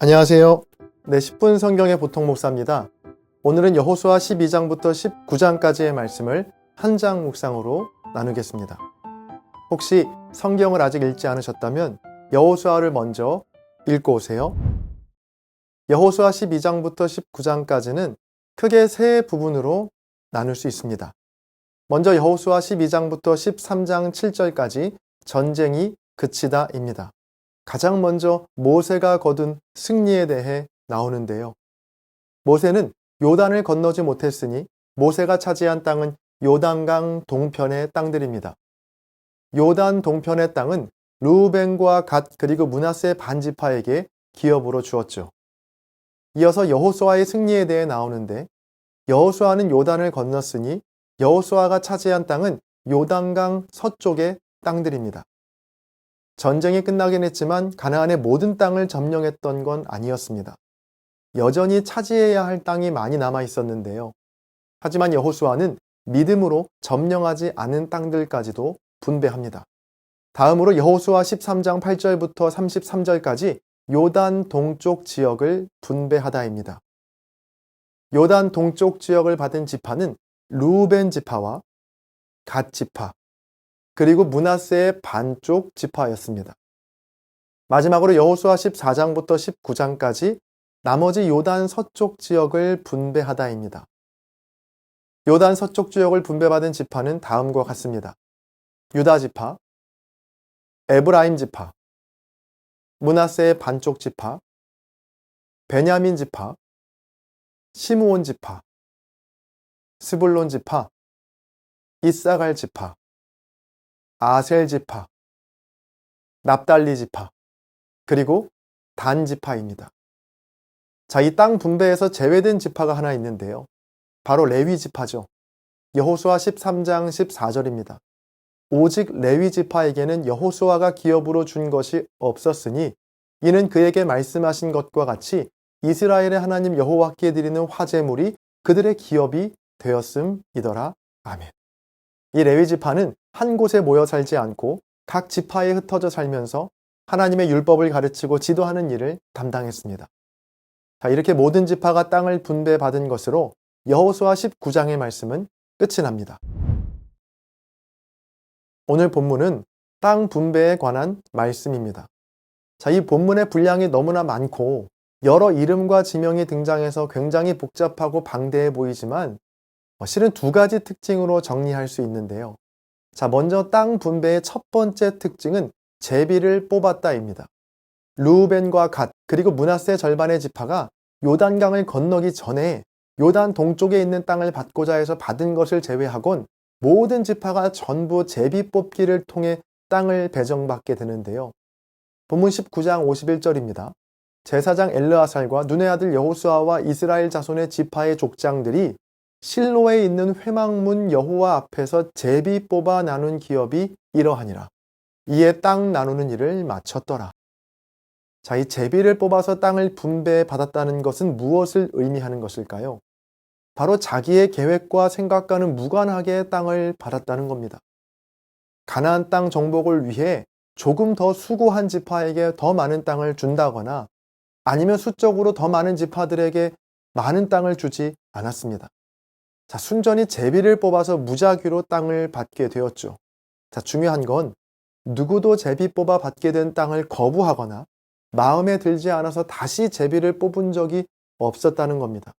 안녕하세요. 네, 10분 성경의 보통 목사입니다. 오늘은 여호수아 12장부터 19장까지의 말씀을 한 장 묵상으로 나누겠습니다. 혹시 성경을 아직 읽지 않으셨다면 여호수아를 먼저 읽고 오세요. 여호수아 12장부터 19장까지는 크게 세 부분으로 나눌 수 있습니다. 먼저 여호수아 12장부터 13장 7절까지 전쟁이 그치다입니다. 가장 먼저 모세가 거둔 승리에 대해 나오는데요. 모세는 요단을 건너지 못했으니 모세가 차지한 땅은 요단강 동편의 땅들입니다. 요단 동편의 땅은 루벤과 갓 그리고 문하세 반지파에게 기업으로 주었죠. 이어서 여호수아의 승리에 대해 나오는데 여호수아는 요단을 건넜으니 여호수아가 차지한 땅은 요단강 서쪽의 땅들입니다. 전쟁이 끝나긴 했지만 가나안의 모든 땅을 점령했던 건 아니었습니다. 여전히 차지해야 할 땅이 많이 남아 있었는데요. 하지만 여호수아는 믿음으로 점령하지 않은 땅들까지도 분배합니다. 다음으로 여호수아 13장 8절부터 33절까지 요단 동쪽 지역을 분배하다입니다. 요단 동쪽 지역을 받은 지파는 루벤 지파와 갓 지파, 그리고 문하세의 반쪽 지파였습니다. 마지막으로 여호수아 14장부터 19장까지 나머지 요단 서쪽 지역을 분배하다입니다. 요단 서쪽 지역을 분배받은 지파는 다음과 같습니다. 유다 지파, 에브라임 지파, 문하세의 반쪽 지파, 베냐민 지파, 시므온 지파, 스불론 지파, 이사갈 지파, 아셀 지파, 납달리 지파, 그리고 단 지파입니다. 자, 이 땅 분배에서 제외된 지파가 하나 있는데요. 바로 레위 지파죠. 여호수아 13장 14절입니다. 오직 레위 지파에게는 여호수아가 기업으로 준 것이 없었으니 이는 그에게 말씀하신 것과 같이 이스라엘의 하나님 여호와께 드리는 화제물이 그들의 기업이 되었음이더라. 아멘. 이 레위 지파는 한 곳에 모여 살지 않고 각 지파에 흩어져 살면서 하나님의 율법을 가르치고 지도하는 일을 담당했습니다. 자, 이렇게 모든 지파가 땅을 분배받은 것으로 여호수아 19장의 말씀은 끝이 납니다. 오늘 본문은 땅 분배에 관한 말씀입니다. 자, 이 본문의 분량이 너무나 많고 여러 이름과 지명이 등장해서 굉장히 복잡하고 방대해 보이지만 어, 실은 두 가지 특징으로 정리할 수 있는데요. 자, 먼저 땅 분배의 첫 번째 특징은 제비를 뽑았다입니다. 루벤과 갓 그리고 문하세 절반의 지파가 요단강을 건너기 전에 요단 동쪽에 있는 땅을 받고자 해서 받은 것을 제외하곤 모든 지파가 전부 제비 뽑기를 통해 땅을 배정받게 되는데요. 본문 19장 51절입니다. 제사장 엘르아살과 눈의 아들 여호수아와 이스라엘 자손의 지파의 족장들이 실로에 있는 회막문 여호와 앞에서 제비 뽑아 나눈 기업이 이러하니라. 이에 땅 나누는 일을 마쳤더라. 자, 이 제비를 뽑아서 땅을 분배받았다는 것은 무엇을 의미하는 것일까요? 바로 자기의 계획과 생각과는 무관하게 땅을 받았다는 겁니다. 가나안 땅 정복을 위해 조금 더 수고한 지파에게 더 많은 땅을 준다거나 아니면 수적으로 더 많은 지파들에게 많은 땅을 주지 않았습니다. 자, 순전히 제비를 뽑아서 무작위로 땅을 받게 되었죠. 자, 중요한 건 누구도 제비 뽑아 받게 된 땅을 거부하거나 마음에 들지 않아서 다시 제비를 뽑은 적이 없었다는 겁니다.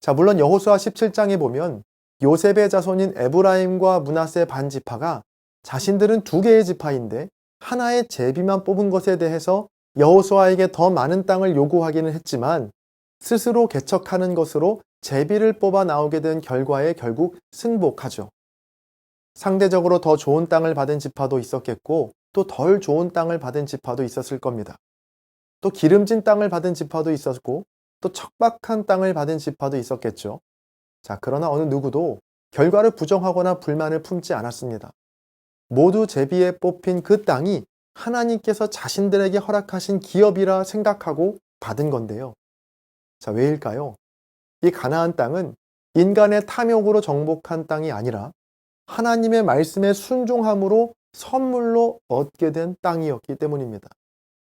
자, 물론 여호수아 17장에 보면 요셉의 자손인 에브라임과 문하세 반 지파가 자신들은 두 개의 지파인데 하나의 제비만 뽑은 것에 대해서 여호수아에게 더 많은 땅을 요구하기는 했지만 스스로 개척하는 것으로 제비를 뽑아 나오게 된 결과에 결국 승복하죠. 상대적으로 더 좋은 땅을 받은 지파도 있었겠고 또 덜 좋은 땅을 받은 지파도 있었을 겁니다. 또 기름진 땅을 받은 지파도 있었고 또 척박한 땅을 받은 지파도 있었겠죠. 자, 그러나 어느 누구도 결과를 부정하거나 불만을 품지 않았습니다. 모두 제비에 뽑힌 그 땅이 하나님께서 자신들에게 허락하신 기업이라 생각하고 받은 건데요. 자, 왜일까요? 이 가나안 땅은 인간의 탐욕으로 정복한 땅이 아니라 하나님의 말씀에 순종함으로 선물로 얻게 된 땅이었기 때문입니다.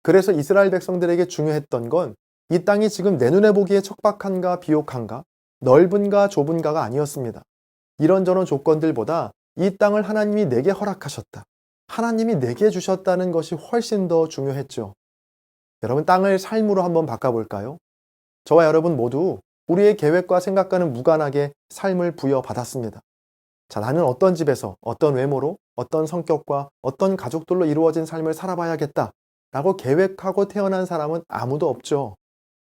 그래서 이스라엘 백성들에게 중요했던 건 이 땅이 지금 내 눈에 보기에 척박한가 비옥한가 넓은가 좁은가가 아니었습니다. 이런저런 조건들보다 이 땅을 하나님이 내게 허락하셨다. 하나님이 내게 주셨다는 것이 훨씬 더 중요했죠. 여러분 땅을 삶으로 한번 바꿔볼까요? 저와 여러분 모두 우리의 계획과 생각과는 무관하게 삶을 부여받았습니다. 자, 나는 어떤 집에서, 어떤 외모로, 어떤 성격과 어떤 가족들로 이루어진 삶을 살아봐야겠다. 라고 계획하고 태어난 사람은 아무도 없죠.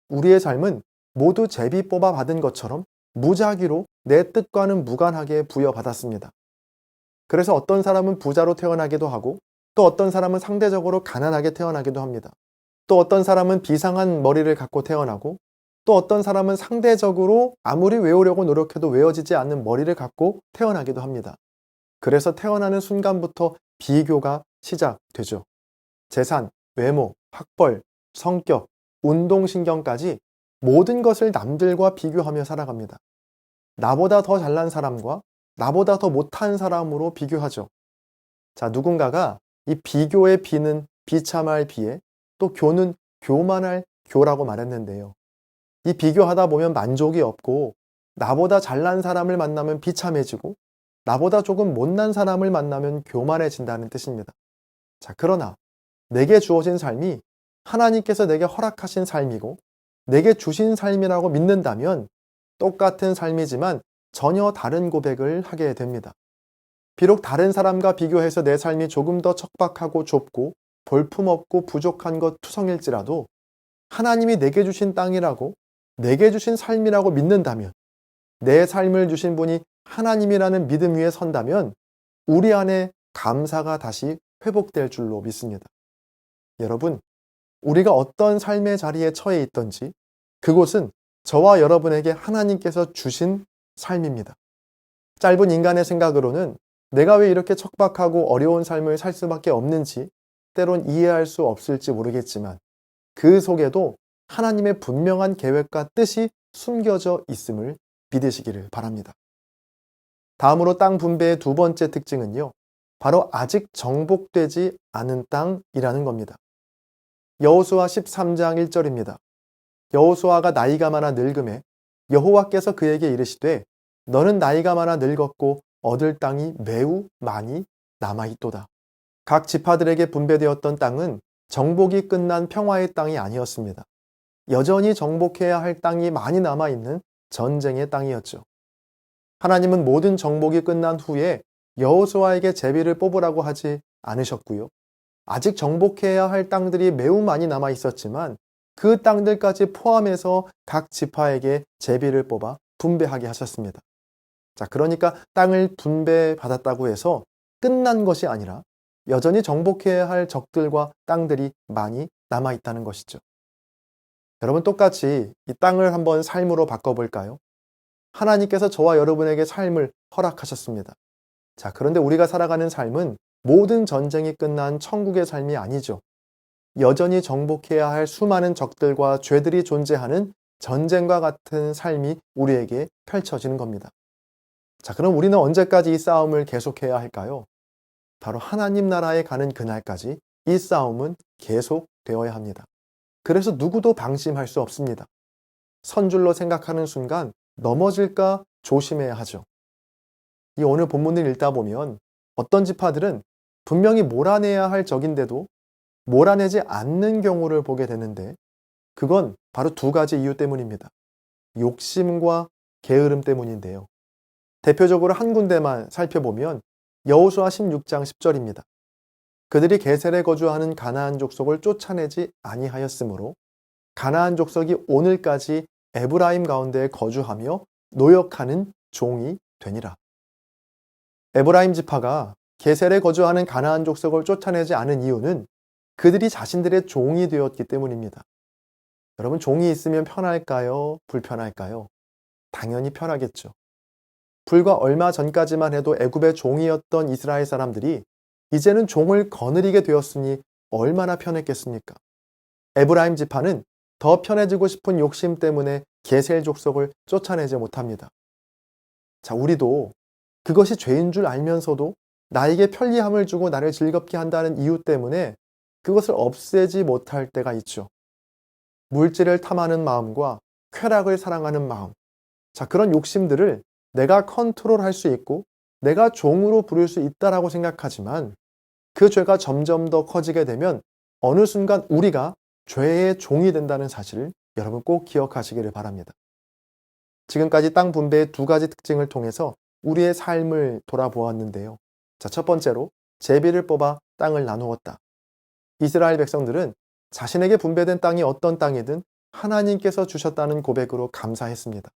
우리의 삶은 모두 제비 뽑아 받은 것처럼 무작위로 내 뜻과는 무관하게 부여받았습니다. 그래서 어떤 사람은 부자로 태어나기도 하고 또 어떤 사람은 상대적으로 가난하게 태어나기도 합니다. 또 어떤 사람은 비상한 머리를 갖고 태어나고 또 어떤 사람은 상대적으로 아무리 외우려고 노력해도 외워지지 않는 머리를 갖고 태어나기도 합니다. 그래서 태어나는 순간부터 비교가 시작되죠. 재산, 외모, 학벌, 성격, 운동신경까지 모든 것을 남들과 비교하며 살아갑니다. 나보다 더 잘난 사람과 나보다 더 못한 사람으로 비교하죠. 자, 누군가가 이 비교의 비는 비참할 비에 또 교는 교만할 교라고 말했는데요. 이 비교하다 보면 만족이 없고 나보다 잘난 사람을 만나면 비참해지고 나보다 조금 못난 사람을 만나면 교만해진다는 뜻입니다. 자, 그러나 내게 주어진 삶이 하나님께서 내게 허락하신 삶이고 내게 주신 삶이라고 믿는다면 똑같은 삶이지만 전혀 다른 고백을 하게 됩니다. 비록 다른 사람과 비교해서 내 삶이 조금 더 척박하고 좁고 볼품없고 부족한 것 투성일지라도 하나님이 내게 주신 땅이라고 내게 주신 삶이라고 믿는다면 내 삶을 주신 분이 하나님이라는 믿음 위에 선다면 우리 안에 감사가 다시 회복될 줄로 믿습니다. 여러분, 우리가 어떤 삶의 자리에 처해 있던지 그곳은 저와 여러분에게 하나님께서 주신 삶입니다. 짧은 인간의 생각으로는 내가 왜 이렇게 척박하고 어려운 삶을 살 수밖에 없는지 때론 이해할 수 없을지 모르겠지만 그 속에도 하나님의 분명한 계획과 뜻이 숨겨져 있음을 믿으시기를 바랍니다. 다음으로 땅 분배의 두 번째 특징은요. 바로 아직 정복되지 않은 땅이라는 겁니다. 여호수아 13장 1절입니다. 여호수아가 나이가 많아 늙음에 여호와께서 그에게 이르시되 너는 나이가 많아 늙었고 얻을 땅이 매우 많이 남아 있도다. 각 지파들에게 분배되었던 땅은 정복이 끝난 평화의 땅이 아니었습니다. 여전히 정복해야 할 땅이 많이 남아 있는 전쟁의 땅이었죠. 하나님은 모든 정복이 끝난 후에 여호수아에게 제비를 뽑으라고 하지 않으셨고요. 아직 정복해야 할 땅들이 매우 많이 남아 있었지만 그 땅들까지 포함해서 각 지파에게 제비를 뽑아 분배하게 하셨습니다. 자, 그러니까 땅을 분배받았다고 해서 끝난 것이 아니라 여전히 정복해야 할 적들과 땅들이 많이 남아 있다는 것이죠. 여러분 똑같이 이 땅을 한번 삶으로 바꿔볼까요? 하나님께서 저와 여러분에게 삶을 허락하셨습니다. 자, 그런데 우리가 살아가는 삶은 모든 전쟁이 끝난 천국의 삶이 아니죠. 여전히 정복해야 할 수많은 적들과 죄들이 존재하는 전쟁과 같은 삶이 우리에게 펼쳐지는 겁니다. 자, 그럼 우리는 언제까지 이 싸움을 계속해야 할까요? 바로 하나님 나라에 가는 그날까지 이 싸움은 계속되어야 합니다. 그래서 누구도 방심할 수 없습니다. 선줄로 생각하는 순간 넘어질까 조심해야 하죠. 이 오늘 본문을 읽다 보면 어떤 지파들은 분명히 몰아내야 할 적인데도 몰아내지 않는 경우를 보게 되는데 그건 바로 두 가지 이유 때문입니다. 욕심과 게으름 때문인데요. 대표적으로 한 군데만 살펴보면 여호수아 16장 10절입니다. 그들이 게셀에 거주하는 가나안 족속을 쫓아내지 아니하였으므로 가나안 족속이 오늘까지 에브라임 가운데 거주하며 노역하는 종이 되니라. 에브라임 지파가 게셀에 거주하는 가나안 족속을 쫓아내지 않은 이유는 그들이 자신들의 종이 되었기 때문입니다. 여러분 종이 있으면 편할까요? 불편할까요? 당연히 편하겠죠. 불과 얼마 전까지만 해도 애굽의 종이었던 이스라엘 사람들이 이제는 종을 거느리게 되었으니 얼마나 편했겠습니까? 에브라임 지파는 더 편해지고 싶은 욕심 때문에 게셀 족속을 쫓아내지 못합니다. 자, 우리도 그것이 죄인 줄 알면서도 나에게 편리함을 주고 나를 즐겁게 한다는 이유 때문에 그것을 없애지 못할 때가 있죠. 물질을 탐하는 마음과 쾌락을 사랑하는 마음. 자, 그런 욕심들을 내가 컨트롤 할 수 있고 내가 종으로 부를 수 있다라고 생각하지만 그 죄가 점점 더 커지게 되면 어느 순간 우리가 죄의 종이 된다는 사실을 여러분 꼭 기억하시기를 바랍니다. 지금까지 땅 분배의 두 가지 특징을 통해서 우리의 삶을 돌아보았는데요. 자, 첫 번째로 제비를 뽑아 땅을 나누었다. 이스라엘 백성들은 자신에게 분배된 땅이 어떤 땅이든 하나님께서 주셨다는 고백으로 감사했습니다.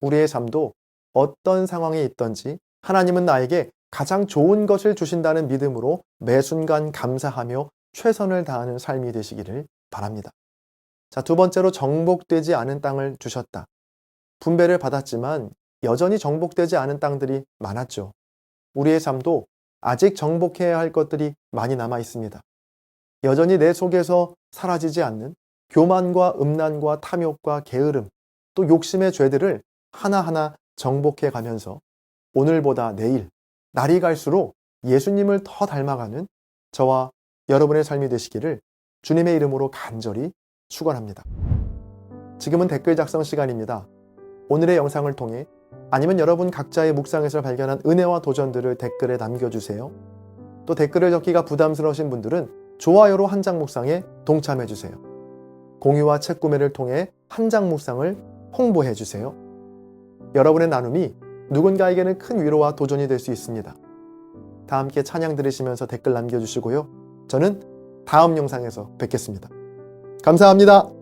우리의 삶도 어떤 상황에 있든지 하나님은 나에게 가장 좋은 것을 주신다는 믿음으로 매 순간 감사하며 최선을 다하는 삶이 되시기를 바랍니다. 자, 두 번째로 정복되지 않은 땅을 주셨다. 분배를 받았지만 여전히 정복되지 않은 땅들이 많았죠. 우리의 삶도 아직 정복해야 할 것들이 많이 남아 있습니다. 여전히 내 속에서 사라지지 않는 교만과 음란과 탐욕과 게으름, 또 욕심의 죄들을 하나하나 정복해 가면서 오늘보다 내일, 날이 갈수록 예수님을 더 닮아가는 저와 여러분의 삶이 되시기를 주님의 이름으로 간절히 축원합니다. 지금은 댓글 작성 시간입니다. 오늘의 영상을 통해 아니면 여러분 각자의 묵상에서 발견한 은혜와 도전들을 댓글에 남겨주세요. 또 댓글을 적기가 부담스러우신 분들은 좋아요로 한 장 묵상에 동참해 주세요. 공유와 책 구매를 통해 한 장 묵상을 홍보해 주세요. 여러분의 나눔이 누군가에게는 큰 위로와 도전이 될 수 있습니다. 다 함께 찬양 들으시면서 댓글 남겨주시고요. 저는 다음 영상에서 뵙겠습니다. 감사합니다.